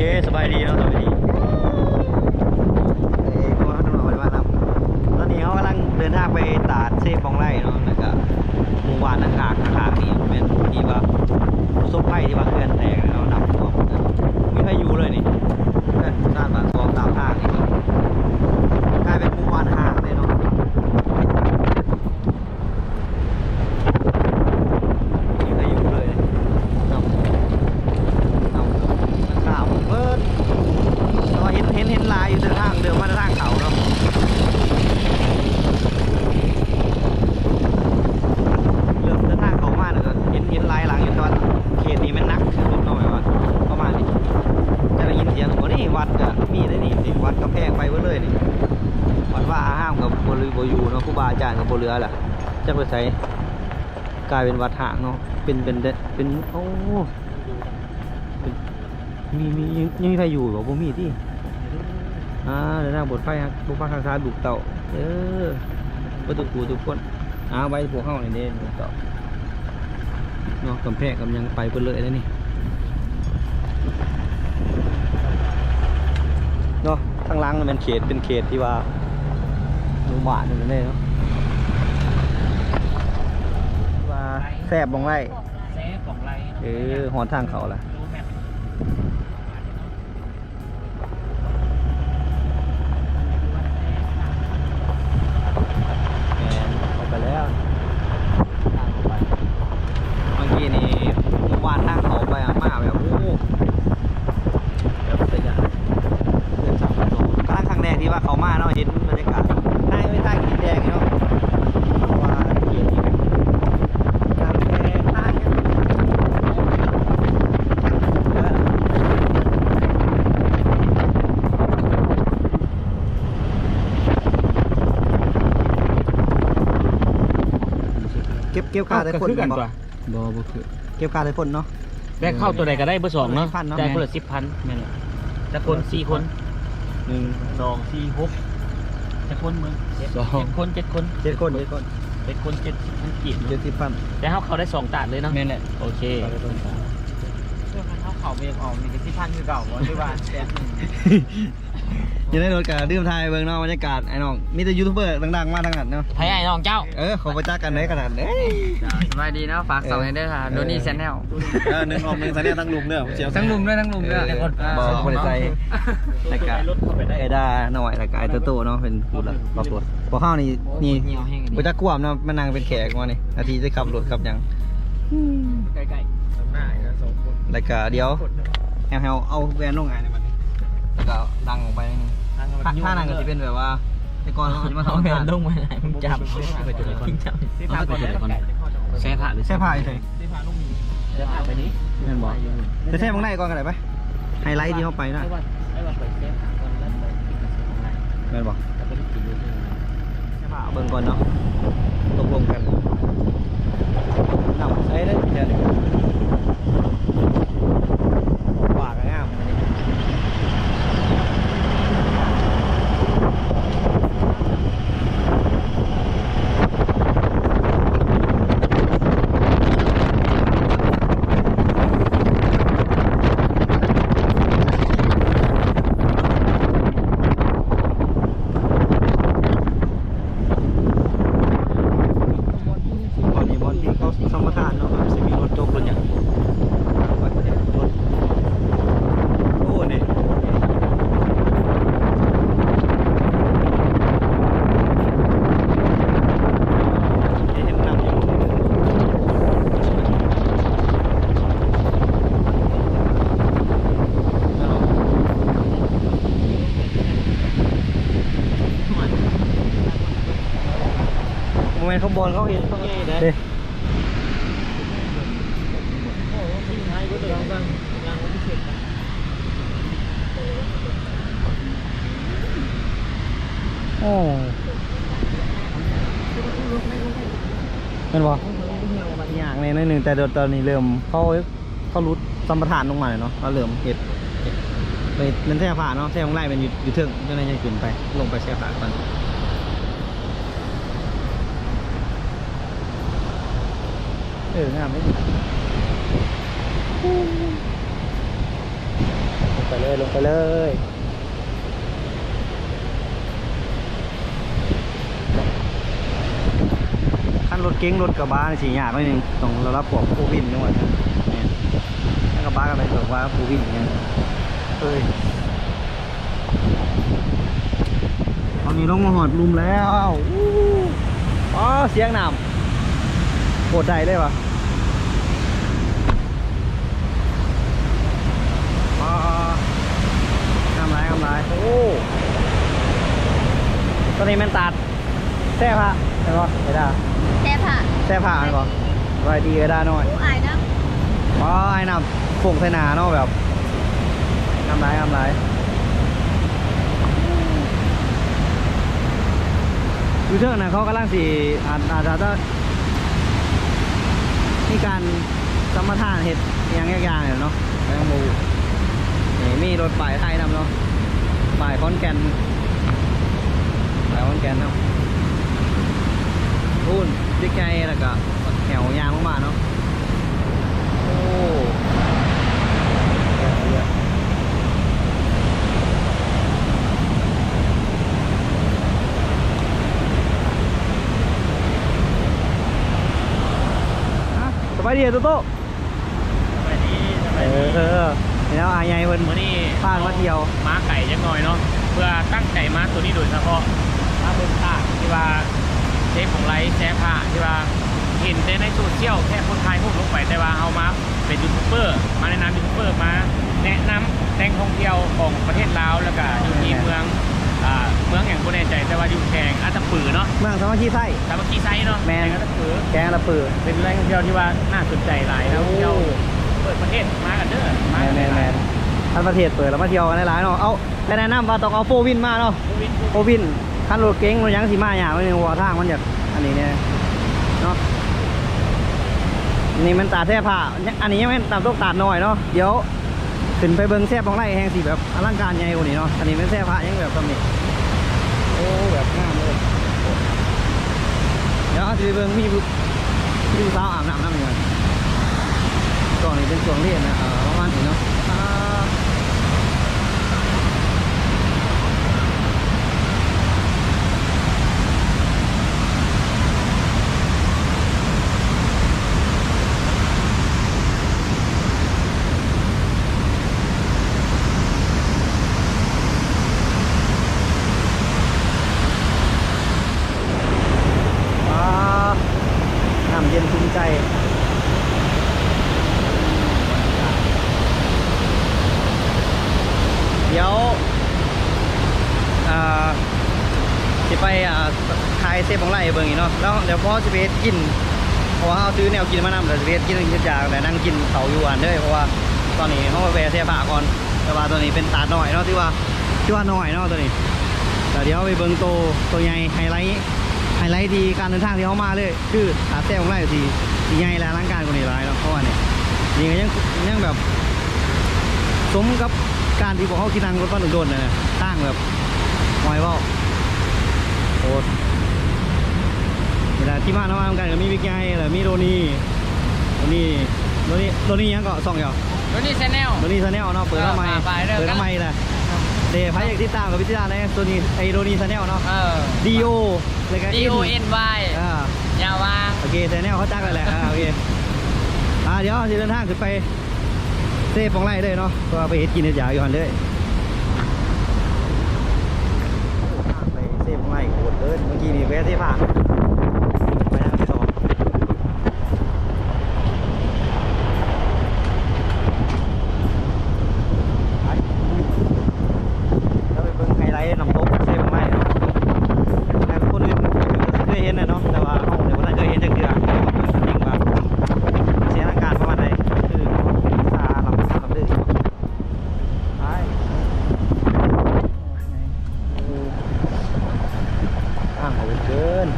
เคสบายดีเนาะสบายดีเอ้ยก็ต้องรอไปว่าครับตอนนี้เขากำลังเดินทางไปตาดเซฟของไร่เนาะแล้วก็หมู่บ้านต่างๆต่างๆนี่เป็นที่ว่าประสบภัยที่ว่าเขื่อนแตกเนาะน้ำท่วมไม่เคยอยู่เลยนี่เพื่อนด้านปากซองตามทางนี่ครับกลายเป็นหมู่บ้านห่างเลยเนาะไม่เคยอยู่เลยเนาะ เอาข่าวเบิดก็เห็นเห็นเห็นลายอยู่ทางเดิมมาทางเขาเนาะเริ่มเดินทางเขามาเนี่ยก็เห็นเห็นลายหลังอยู่แต่ว่าเขตนี้มันนักนิดหน่อยว่าประมาณนี้จะได้ยินเสียงว่านี่วัดก็มีได้นี่นี่วัดกำแพงไปเบิดเลยนี่วัดว่าอาห้ามกับบริบอยู่เนาะครูบาอาจารย์กับบเรือแหละ จะไปใส่กลายเป็นวัดหางเนาะเป็นเป็นเดเป็นโอ้มีมียังมีใครอยู่เหรอบ่มีที่อ่าเดินทางบทไฟครับบุกฟ้าข้างซ้ายบุกเต่าเออประตูกูทุกคนอ่าไว้พวกเข้าในนี้บุกเต่าเนาะกำแพงกำยังไปเปิดเลยแล้วนี่เนาะทางล่างมันเป็นเขตเป็นเขตที่ว่าหมู่บ้านนี่นเลยเนาะว่า แซบบ้องไรเซฟของไรเออหอนทางเขาล่ะ รู้แมพ แมนออกไปแล้วเมื่อกี้นี่เมื่อวานทางเขาไปอามาแบบโอ้โหแบบเป็นอะเดินสามโลกำลังครั้งแรกที่ว่าเขามาเนาะเห็นบรรยากาศทางไม่ทางกินแดงเนาะเพราะว่าเย็นอยู่ทางแดงทางเนี่ยเออ เก็บเก็บค่าได้คนกันบ่ตัวบ่บ่คือเก็บค่าได้คนเนาะแบกเข้าตัวใดก็ได้เบอร์สองเนาะคนละ10,000เนาะได้คนละสิบพันแม่นแหละจะคนสี่คนหนึ่งสองสี่หกจะคนมึงเจ็ดสองเจ็ดคนเจ็ดคนเจ็ดคนเจ็ดคนเจ็ดคนเจ็ดสิบพันกีบเจ็ดสิบพันแต่เขาเขาได้สองตาดเลยเนาะแม่นแหละโอเคเพื่อนมันเท่าเขาไม่ยังออกมีแต่ที่พันคือเก่าวันที่ว่าแสนหนึ่ง ยังได้รถกับดื่มไทยเบิ่งเนาะบรรยากาศไอ้น้องมีแต่ยูทูบเบอร์ดังๆมาทั้งนั้นเนาะไทยไอ้น้องเจ้า เออเขาประจักกันได้ขนาดนี้สบายดีเนาะฝากสองเด้อค่ะโดนี่แชนแนลเออหนึ่งออกหนึ่งสันเนี่ยทั้งลุมเด้อเสียวทั้งลุมด้วยทั้งลุมด้วยบอกบริษัทแล้วก็ไอ้ด้าหน่อยแล้วก็ไอ้ตัวโตเนาะเป็นผู้ละปรากฏพอเข้านี่นี่เหนียวแห้งประจักกวมเนาะมานั่งเป็นแขกมานี่นาทีจะขับรถขับหยังใกล้ๆหน้าอีกสองคนแล้วก็เดี๋ยวแฮวๆเอาแวนลงไงในมันนี้ แล้วก็ดังออกไปนิดนึงถ้าถ้านั่งก็จะเป็นแบบว่าแต่ก่อนเขาจะมาทำการลงมาไหนมึงจับไปจุดไหนจับที่พาไปเลยก่อนแช่ผ้าหรือใช่ผ้าเฉยที่พาลูกมีแช่ผ้าไปนี้ๆแม่นบอกจะแช่มองได้ก่อนกันได้ปะไฮไลท์ที่เขาไปนะไอ้ว่าไอ้ว่าไปแช่ผ้าก่อนแล้วไปกินกับของไรแม่นบอกแล้วก็กินด้วยแช่ผ้าเอาเบิ่งก่อนเนาะตกลงกันนำใช้ได้เดี๋ยวนี้ว่ากันงามอันนี้บอลนี้บอลที่เขาสมทานเนาะครับสิมีรถโจกรถอย่างรถโอ้นี่เห็นนำอยู่ โมเมนต์เขาบอลเขาเห็นเขาเด้โอ้เป็นบ่อย่างในนิดนึงแต่เดี๋ยวตอนนี้เริ่มเขาเขารุดสัมปทานลงมาเลยเนาะเราเริ่มเห็ดเห็ดไปมันแช่ผ่าเนาะแช่ของไร่มันอยู่อยู่เทิงก็เลยยังขึ้นไปลงไปแช่ผ่าก่อนเอองามไม่ดีไปเลยลงไปเลยขั้นรถเก๋งรถกระบะนี่สียากหน่หนึงต้องเรารับพวกผู้วินนี่หว่าเนี่ยถ้ากระบะก็เป็นแบบว่าผู้วิ่งเงี้ยเอ้ยตอนนี้ลงมาหอดลุมแล้วอู้อ๋อเสียงน้ำโคตรได้เลยว่ะ อ๋อทำไรทำไรโอ้ ตอนนี้แมันตัดแซ่ผ้าใช่ปะไม่ได้แซ่ผ่าแซ่ผ้าใช่ปะไว้ดีก็ได้หน่อยผู้อายนะอ๋อไอ้นำผงใส่หนาเนาะแบบทำไรทำไรดูเถอะนะเขากำลังสีอาจอาจจะมีการสมรทานเห็ดอหย่างอย่างๆเนี่ยเนาะแตงโมนี่มีรถป้ายไทยนำเนาะ ป้ายคอนแกนป้ายคอนแกนเนาะพูนบิ๊กไงแล้วก็แถวยางมากๆเนาะโอ้ยอะเยอะสบายดีอะโตโต้สบายดีสบายดี แล้วอายายเพิ่นมื้อนี้พามาเที่ยว ม้าไก่จังหน่อยเนาะเพื่อตั้งใจม้าตัวนี้โดยเฉพาะม้าเบิ่งท่าที่ว่าเชฟของไรแซ่ผ้าที่ว่าเห็นแต่ในโซเชียลแค่คนไทยพูดลงไปแต่ว่าเอามาเป็นยูทูบเบอร์ มาแนะนำยูทูบเบอร์มาแนะนำแหล่งท่องเที่ยวของประเทศลาวแล้วก็อยู่ที่เมืองอ่าเมืองแห่งคนแน่ใจแต่ว่าอยู่แข่งอัตตปือเนาะเมืองสามัคคีไส้ ตามักกี้ไซเนาะแม่นข่งอัตตปือ แกงละปือเป็นแหล่งท่องเที่ยวที่ว่าน่าสนใจหลายนะท่องเที่ยวโอ้เปิดประเทศมากันเด้อแมมากันนแมนแมนท่านประเทศเปิดแล้วมาเที่ยวกันหลายๆเนาะ เอาแต่แนะนำว่าต้องเอาโฟวินมาเนาะ โควิดโฟวินคันรถเก๋งมันยังสีมาอย่างนึงหัวทางมันอยากอันนี้เนี่ยเนาะนี่มันตาแท่ผ้าอันนี้ยังไม่ตามต้องตัดหน่อยเนาะเดี๋ยวขึ้นไปเบิ้งแซ่บของไร่แห้งสีแบบอลังการใหญ่กว่านี้เนาะอันนี้เป็นแซ่ผ้ายังแบบตำหนิโอ้แบบงามเลยเดี๋ยวเอาสิไปเบิ้งมีผู้มีผู้สาวอาบน้ำน้ำเหมือนกัน ก่อนนี้เป็นช่วงเรียนนะครับประมาณนี้เนาะอ่าอ่าน้ำเย็นชุ่มใจ เดี๋ยวอ่า จะไปอ่าขายเซฟของไร่เบิ่งอีกเนาะแล้วเดี๋ยวพ่อจะไปเฮ็ดกินเพราะว่าเอาซื้อแนวกินมานำเดี๋ยวจะไปเฮ็ดกินกินจากแต่นั่งกินเขาอยู่อันเด้อเพราะว่าตอนนี้เขาไปเสียผ้าก่อนแต่ว่าตัวนี้เป็นตาดหน่อยเนาะที่ว่าที่ว่าน้อยเนาะตัวนี้แต่เดี๋ยวไปเบิ่งโตตัวใหญ่ไฮไลท์ไฮไลท์ดีการเดินทางที่เขามาเลย คือตาแซ่บของไร่สีสีใหญ่และร่างการกว่านี้หลายเนาะเพราะว่าเนี่ยนี่ยังยังแบบสมกับการที่พวกเขาคิดนั่งรถบ้านโดนๆนะนะตั้งแบบหอยเบ้าโอ้เวลา ที่มาเนาะมาทำกันก็มีวิกไงแหละมีโรนี่โรนี่โรนี่โรนี่ยังก็สองเดียวรถนี่แชนแนลโรนี่ซาแนลเนาะเปิดทำไมเออฝากไปเด้อเปิดทำไมแหละเดี๋ยวพายอยากติดตามกับพิธีการนะตัวนี้ไอโรนี่ซาแนลเนาะเออ D O เลยกัน D O N Y อ่ายาวาโอเคซาแนลเขาจักเลยแหละอ่าโอเคอ่าเดี๋ยวจะเดินทางขึ้นไปเซฟของไร่เลยเนาะเพราะว่าไปเฮ็ดกินเฮ็ดยาวอยู่หันเลยไปเซฟของไร่โคตรเลยเมื่อกี้นี่แวะเซฟผ่านไปทางที่สองไปแล้วไปเบิ่งไฮไลท์น้ำตกเซฟของไร่เนาะแต่คนอื่นเคยเห็นนะเนาะแต่ว่าเขาเดี๋ยวบ่ทันเคยเห็นจักเทื่อจริงว่าเสียงอาการประมาณใดคือตาลำลำดื้อไปข้างเขาเกิน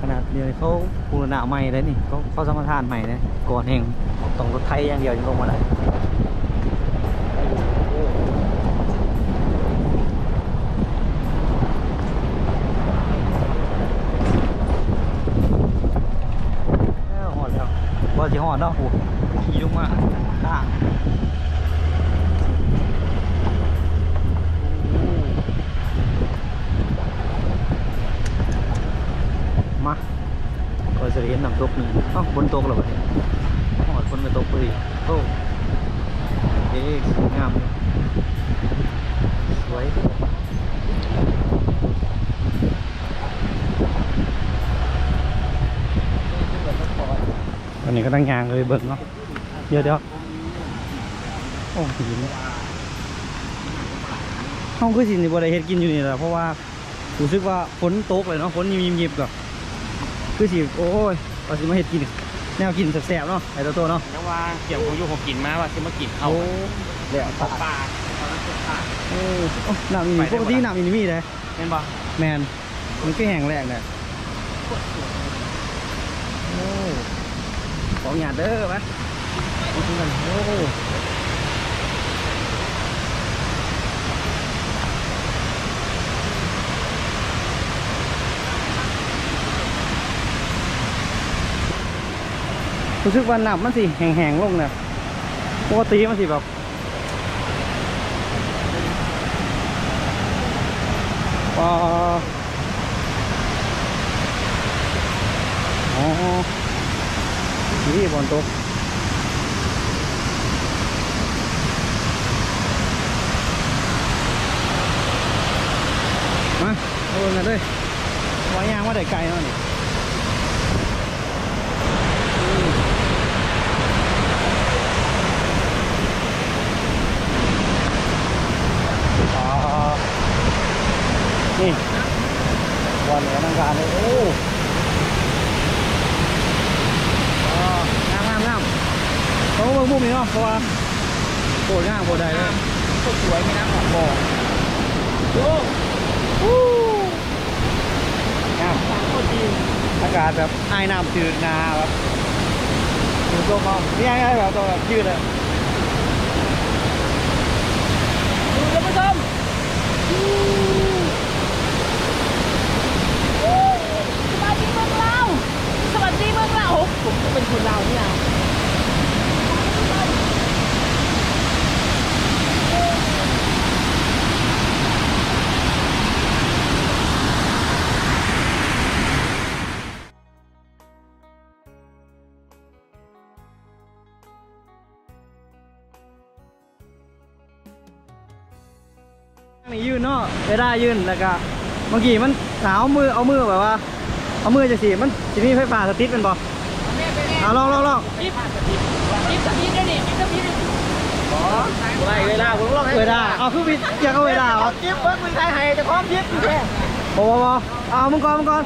ขนาดเดียวเขาปูรณะใหม่เลยนี่เขาเขาสมรทานใหม่เลยก่อนเองต้องรถไทยอย่างเดียวยังลงมาได้เอ้าหอดแล้วบอว่าสิฮอดเนาะโอ้ขี่ลงมาข้างมา ก็จะเห็นน้ำตกนี่เอ้าฝนตกแล้วบัดนี้ฮอดฝนก็ตกพอดีโอ้เอ๊ะสวยงามเลยสวยตอนนี้ก็ตั้งยางเลยเบิ่งเนาะเดี๋ยวเดี๋ยวโอ้หินห้องคือสินี่บ่ได้เฮ็ดกินอยู่นี่แหละเพราะว่ารู้สึกว่าฝนตกเลยเนาะฝนยิมยิบๆก็ คือสิโอ้ยว่าสิมาเฮ็ดกิน แนวกินแซ่บๆเนาะไอ้ตัวโตเนาะยังว่าเกี่ยวกับยุของกินมาว่าจะมากินเขาโอ้แล้วปลาปลาตอนนั้นเป็นปลาโอ้โอ้น้ำนี่ปกติน้ำนี่มีเลยเห็นปะแมนมันก็แห้งแรงเลยโอ้ของหยาดเด้อปะมากินกันโอ้ รู้สึกว่าน้ำมันสิแห้งๆลงเนี่ยปกติมันสิแบบปออ๋อนี่บอลตกมาเอาเงินเลยวายยางว่าได้ไกลเนาะนี่อ๋อนี่วันเหนือนัง การเลยโอ้อ๋องามงามงามเขาเบิ่งมุมนี้เนาะเพราะว่าโคตรงามโคตรใดเลยก็สวยไม่น้ำของบ่อโอ้ฮู้งามโคตรดีอากาศแบบไอ้น้ำจืดนาแบบอยู่ตัวมองนี่ไงแบบตัวแบบยืดอะดูท่านผู้ชม สวัสดีเมืองเราวสวัสดีเมืองเราวผมก็ เป็นคนลาวนี่นะนี่ยืนเนาะเวลายืนแล้วก็เมื่อกี้มันหนาวมือเอามือแบบว่า เอามือจะสีมันจะมีไฟฟ้าสติ๊กเป็นบ่ เอาลองลองลองจิ๊บจิ๊บสพีได้ดิจิ๊บสพีได้ดิไรเวลาผมลองให้เวลาเอาคือวิอยากเอาเวลาเหรอจิ๊บเบิ้งมือใครให้จะพร้อมจิ๊บแค่บ่บ่บ่เอามึงก่อนมึงก่อน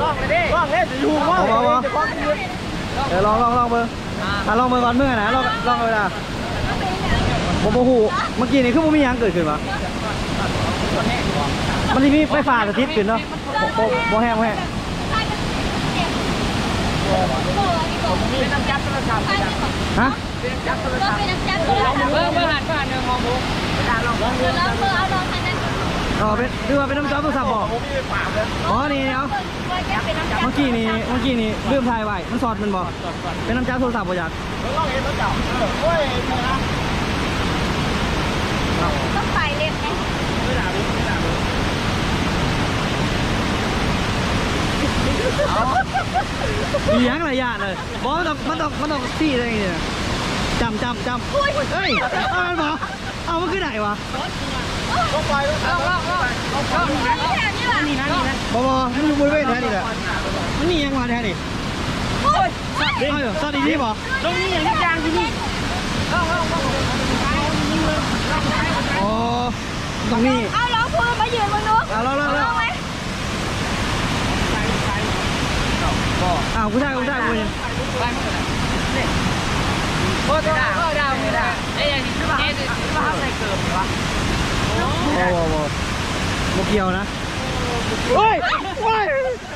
ลองเลยดิลองเลยจะอยู่ว่าจะพร้อมจิ๊บเดี๋ยวลองลองลองเบิ่งอะลองเบิ่งก่อนเมื่อไหร่ลองลองเวลาบ่บ่ฮู้เมื่อกี้นี่คือบ่มีหยังเกิดขึ้นวะมันสิมีไฟฟ้าสติ๊กขึ้นเนาะบ่บ่บ่แห้งโบแห้ง เป็นน้ำจับโทรศัพท์ฮะเป็นน้ำจับโทรเราศัพท์เป็นน้ำจับเลยเบิ้งเบิ้งหันเบิ้งหันหนึ่งมองบุกเวลาลองลองเดี๋ยวเราเอาลองทางนั้นอ๋อเป็นหรือว่าเป็นน้ำจอโทรศัพท์บ่ผมมีปากอ๋อนี่เนาะเพื่อจะเป็นน้เมื่อกี้นี่เมื่อกี้นี่ลืมถ่ายไว้มันสอดมันบอกเป็นน้ำจ้าโทรศัพท์บอยากลองเห็นน้ำจับเออโอ้ยนะต้องใส่เล็บไหมไม่ได่าบุ มีหยังหลายอย่างเลยบอกมันต้องมันต้องมันต้องซี่อะไรอย่างเงี้ยจำจำจำเฮ้ยเอามันบอกเอามันคือไหนวะก็ปล่อยลองลองลองลองลองนี่แหละนี่แหละนี่นะนี่นะบอบอมันอยู่บริเวณแท้นี่แหละมันนี่ยังวะแท้นี่โอ้ยเอาอยู่สวัสดีนี่บอกตรงนี้อย่างนี้ยางที่นี่ลองลองลองอ๋อตรงนี้เอาล้อพูมายืนมึงดูเอาล้วแล้วลแล้วอ งไหมอ้าวกูได้กูได้กูยังโอ้ยด่าโอ้ยด่าไม่ด่าเอ้ยนี้คือว่าคือว่าอะไรเกิดวะโอ้โหโมเกียวนะเฮ้ยเฮ้ย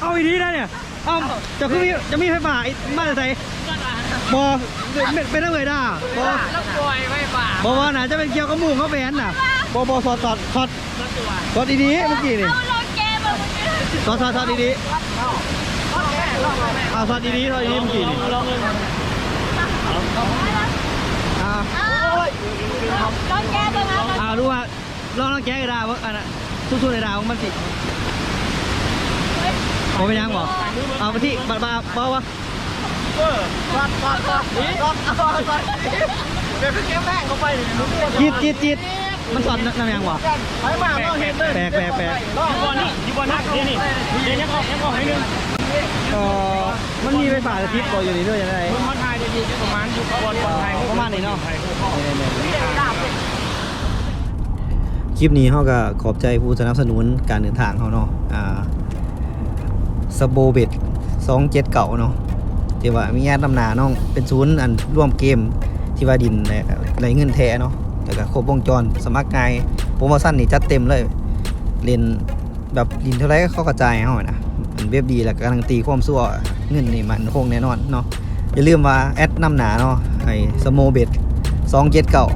เอาอีกทีนะเนี่ยเอาจะคือมีจะมีไฟฟ้าอีกบ้านจะใส่บอเป็นเป็นอะไรด่าบอแล้วปล่อยไม่ป่าบอว่าน่ะจะเป็นเกียวกับหมูเขาแบนน่ะบอบอสอดสอดสอดสอดดีๆเมื่อกี้นี่เอาลอดสอดอีนี้ อาสซอสดีๆซอสดีๆมันกี่นี่ลองเล่ร้อนแก๊สเลยนะอ่ารู้ว่าลองลองแก้สกระดาวอันน่ะสู้ๆเลยดาวมันสิผมไม่ยังบอกเอาไปที่บ้าบ้าบ้าวะบ้าบ้าบ้าบ้าบ้าเดี๋ยวก็บแม่งเข้าไปจิตจิตจิตมันสอนนำกยังวะแปลกแปลกแปลกอยู่บนนี่อยู่บนนักนี่นี่เดี๋ยวยังออกยังออกให้นึง ก็มันมีไฟฟ้าสถิตบ่อยู่นี่ด้วยยังไงคุณมาทายดีๆประมาณอยู่บอลบอลไทยประมาณนี้เนาะไทยคู่พ่อคลิปนี้เขาก็ขอบใจผู้สนับสนุนการเดินทางเขาเนาะอ่าสโบเบ็ดสองเจ็ดเก่าเนาะที่ว่ามีแอดนำหนาน้องเป็นศูนย์อันร่วมเกมที่ว่าดินและไรเงินแท้เนาะแต่ก็ครบวงจรสมัครง่ายโปรโมชั่นนี่จัดเต็มเลยเล่นแบบดินเท่าไรก็เขากระจายให้เขานะมัน เว็บดีแล้วการันตีความซั่วเงินนี่มันคงแน่นอนเนาะอย่าลืมว่าแอดน้ำหนาเนาะไอ้สโมเบ็ดสองเจ็ดเก่า